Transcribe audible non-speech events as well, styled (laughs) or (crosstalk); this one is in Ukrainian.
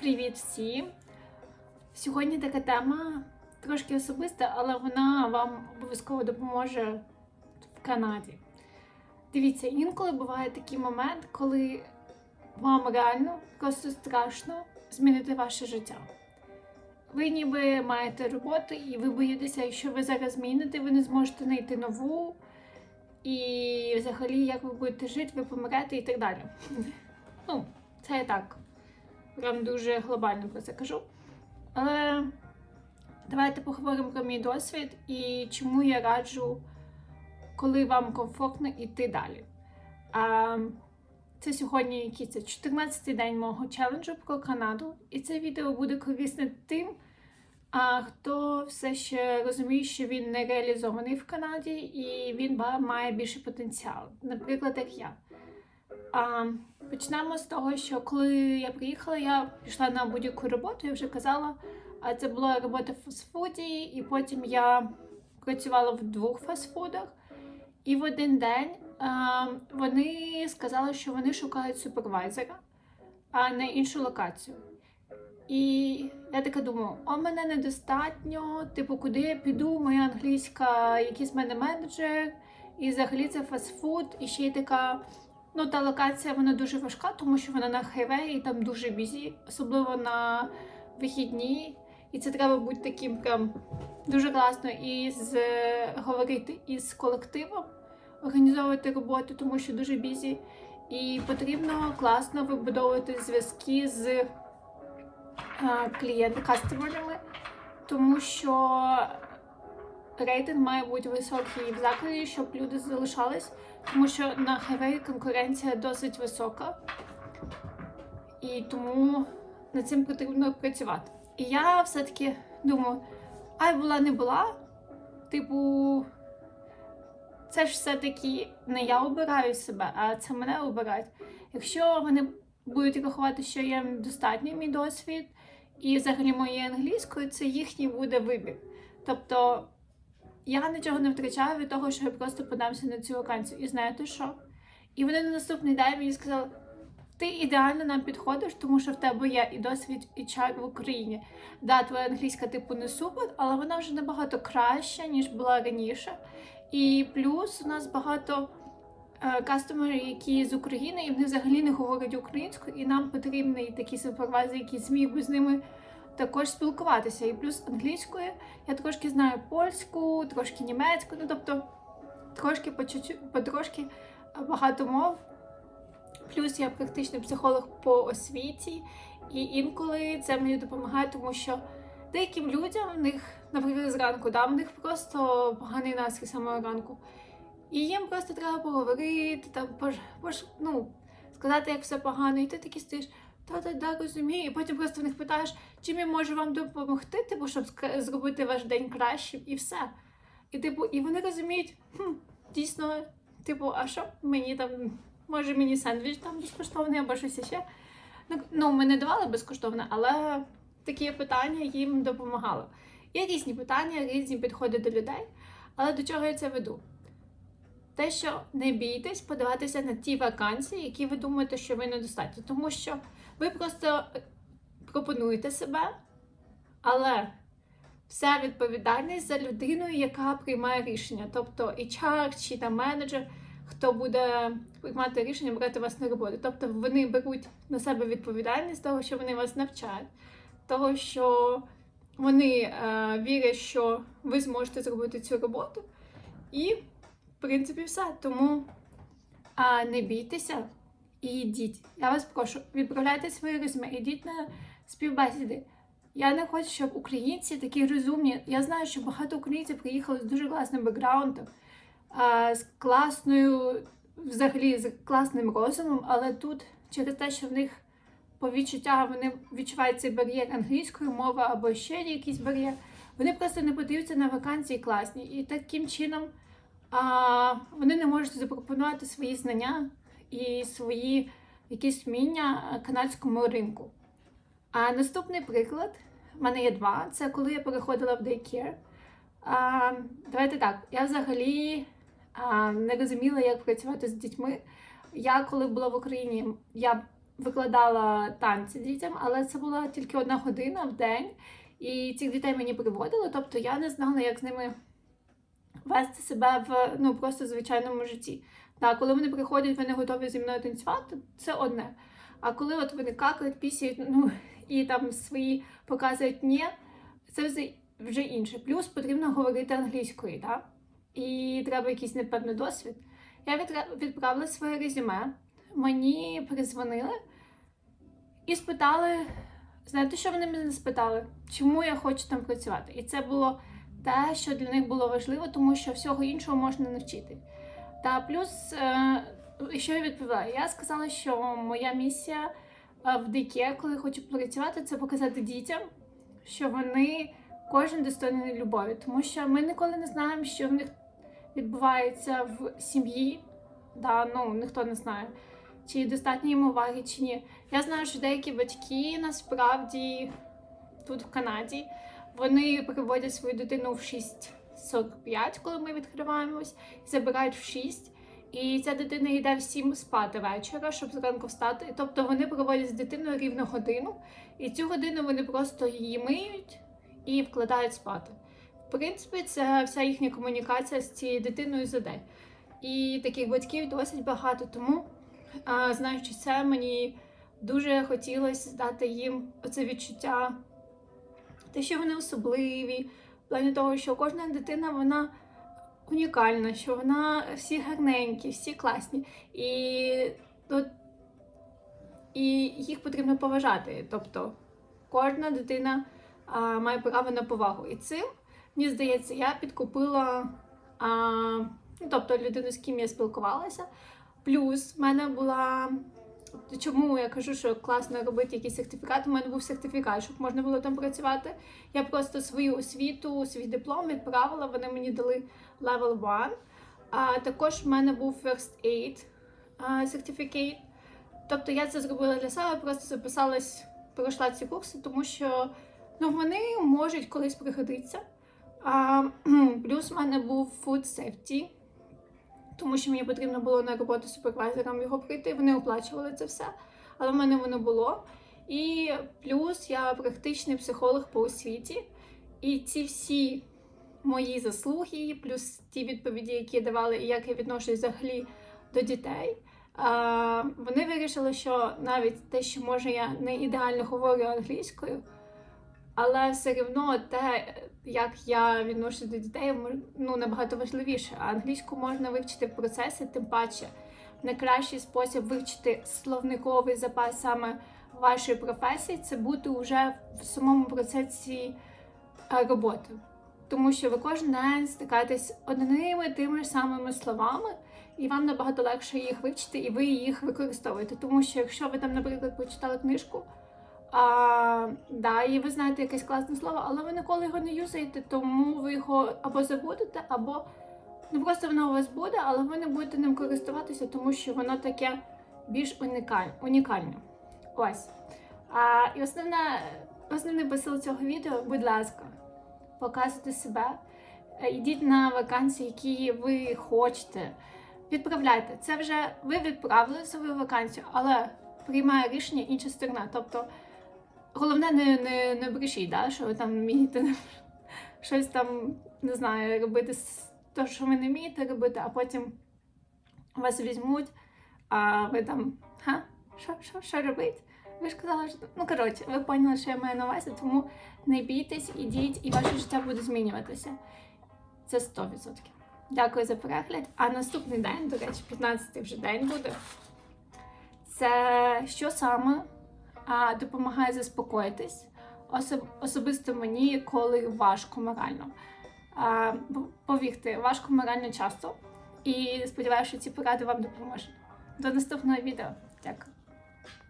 Привіт всім! Сьогодні така тема трошки особиста, але вона вам обов'язково допоможе в Канаді. Дивіться, інколи буває такий момент, коли вам реально просто страшно змінити ваше життя. Ви ніби маєте роботу, і ви боїтеся, якщо ви зараз зміните, ви не зможете знайти нову. І взагалі, як ви будете жити, ви помрете і так далі. (laughs) Ну, це так. Прям дуже глобально про це кажу. Але давайте поговоримо про мій досвід і чому я раджу, коли вам комфортно йти далі. А, це сьогодні який це 14-й день мого челенджу про Канаду, і це відео буде корисне тим, а, хто все ще розуміє, що він не реалізований в Канаді і він має більший потенціал, наприклад, як я. А, почнемо з того, що коли я приїхала, я пішла на будь-яку роботу, я вже казала, а це була робота в фастфуді, і потім я працювала в двох фастфудах. І в один день а, вони сказали, що вони шукають супервайзера, а не іншу локацію. І я така думаю, о, мене недостатньо, типу, куди я піду, моя англійська, якийсь мене менеджер, і взагалі це фастфуд, і ще й така. Ну, та локація вона дуже важка, тому що вона на хайвеї, і там дуже бізі, особливо на вихідні. І це треба бути таким прям дуже класно і з говорити із колективом, організовувати роботу, тому що дуже бізі. І потрібно класно вибудовувати зв'язки з клієнтами, кастомерами, тому що рейтинг має бути високий в закладі, щоб люди залишались, тому що на хайвеї конкуренція досить висока, і тому над цим потрібно працювати. І я все-таки думаю, ай була не була. Типу, це ж все-таки не я обираю себе, а це мене обирають. Якщо вони будуть рахувати, що є достатній мій досвід, і взагалі моєю англійською, це їхній буде вибір. Тобто я нічого не втрачаю від того, що я просто подамся на цю вакансію. І знаєте що? І вони на наступний день мені сказали: ти ідеально нам підходиш, тому що в тебе є і досвід і чар в Україні. Да, твоя англійська типу не супер, але вона вже набагато краща, ніж була раніше. І плюс у нас багато е, кастомерів, які з України, і вони взагалі не говорять українською, і нам потрібний такий супервайзер, який зміг би з ними також спілкуватися. І плюс англійською я трошки знаю польську, трошки німецьку, ну тобто трошки по потрошки багато мов. Плюс я практичний психолог по освіті, і інколи це мені допомагає, тому що деяким людям в них, наприклад, зранку, да, в них просто поганий настрій самого ранку. І їм просто треба поговорити, там, пож, пож, ну, сказати, як все погано, і ти такий стоїш, та-та-та, розумію. І потім просто в них питаєш, чим я можу вам допомогти, типу, щоб зробити ваш день кращим, і все. І типу, і вони розуміють, хм, дійсно, типу, а що мені там, може мені сендвіч там безкоштовний або щось ще. Ну, ну, ми не давали безкоштовне, але такі питання їм допомагали. Є різні питання, різні підходи до людей. Але до чого я це веду? Те, що не бійтесь подаватися на ті вакансії, які ви думаєте, що ви недостатньо. Тому що ви просто пропонуєте себе, але вся відповідальність за людиною, яка приймає рішення, тобто HR чи там менеджер, хто буде приймати рішення брати вас на роботу. Тобто вони беруть на себе відповідальність того, що вони вас навчають, того, що вони е, вірять, що ви зможете зробити цю роботу. І, принципі, все. Тому а, не бійтеся і йдіть. Я вас прошу, відправляйте свої резюме, йдіть на співбесіди. Я не хочу, щоб українці такі розумні. Я знаю, що багато українців приїхали з дуже класним бекграундом, а, з класною, взагалі з класним розумом, але тут через те, що в них по відчуттям вони відчувають цей бар'єр англійської мови або ще якийсь бар'єр, вони просто не подаються на вакансії класні. І таким чином а, вони не можуть запропонувати свої знання і свої якісь вміння канадському ринку. А наступний приклад, в мене є два. Це коли я переходила в Daycare. А, давайте так, я взагалі а, не розуміла, як працювати з дітьми. Я коли була в Україні, я викладала танці дітям, але це була тільки одна година в день, і цих дітей мені приводили, тобто я не знала, як з ними вести себе в ну просто звичайному житті. Так, коли вони приходять, вони готові зі мною танцювати, це одне. А коли от вони какають, пісяють, ну і там свої показують ні, це вже, вже інше. Плюс потрібно говорити англійською, так? І треба якийсь непевний досвід. Я відправила своє резюме, мені перезвонили і спитали, знаєте, що вони мене спитали? Чому я хочу там працювати? І це було те, що для них було важливо, тому що всього іншого можна навчити. Та плюс, е, що я відповіла? Я сказала, що моя місія е, в ДК, коли хочу працювати, це показати дітям, що вони кожен достойний любові, тому що ми ніколи не знаємо, що в них відбувається в сім'ї. Да, ну ніхто не знає, чи достатньо їм уваги, чи ні. Я знаю, що деякі батьки насправді тут в Канаді вони приводять свою дитину в 6.45, коли ми відкриваємось, забирають в 6. І ця дитина йде в 7 спати вечора, щоб зранку встати. Тобто вони проводять з дитиною рівно годину, і цю годину вони просто її миють і вкладають спати. В принципі, це вся їхня комунікація з цією дитиною за день. І таких батьків досить багато. Тому, знаючи це, мені дуже хотілося дати їм оце відчуття, те, що вони особливі, в плані того, що кожна дитина вона унікальна, що вона всі гарненькі, всі класні. І, от, і їх потрібно поважати. Тобто кожна дитина а, має право на повагу. І цим, мені здається, я підкупила. А, ну, тобто людину, з ким я спілкувалася. Плюс в мене була. Чому я кажу, що класно робити якийсь сертифікат? У мене був сертифікат, щоб можна було там працювати. Я просто свою освіту, свій диплом відправила, вони мені дали level 1. А також в мене був First Aid Certificate. Тобто я це зробила для себе, просто записалась, пройшла ці курси, тому що ну, вони можуть колись пригодитися. А, (clears throat) плюс в мене був Food Safety, тому що мені потрібно було на роботу супервайзером його прийти. Вони оплачували це все, але в мене воно було. І плюс я практичний психолог по освіті. І ці всі мої заслуги, плюс ті відповіді, які давали, і як я відношусь взагалі до дітей. Вони вирішили, що навіть те, що може я не ідеально говорю англійською, але все одно те, як я відношусь до дітей, ну набагато важливіше. А англійську можна вивчити в процесі, тим паче найкращий спосіб вивчити словниковий запас саме вашої професії це бути вже в самому процесі е, роботи. Тому що ви кожен день стикаєтесь одними тими ж самими словами, і вам набагато легше їх вивчити, і ви їх використовуєте. Тому що якщо ви там, наприклад, почитали книжку, а, да, і ви знаєте якесь класне слово, але ви ніколи його не юзаєте, тому ви його або забудете, або ну просто воно у вас буде, але ви не будете ним користуватися, тому що воно таке більш унікаль, унікальне. Ось. А, і основне, основний посил цього відео, будь ласка, показуйте себе, е, йдіть на вакансії, які ви хочете. Відправляйте. Це вже ви відправили свою вакансію, але приймає рішення інша сторона. Тобто головне не, не, не брешіть, да, що ви там вмієте (laughs) щось там, не знаю, робити те, що ви не вмієте робити, а потім вас візьмуть, а ви там, ха, що, що, що робити? Ви ж казали, що ну коротше, ви поняли, що я маю на увазі, тому не бійтесь, ідіть, і ваше життя буде змінюватися. Це 100%. Дякую за перегляд. А наступний день, до речі, 15-й вже день буде. Це що саме допомагає заспокоїтись, особ- особисто мені, коли важко морально. Повірте, важко морально часто. І сподіваюся, що ці поради вам допоможуть. До наступного відео. Дякую.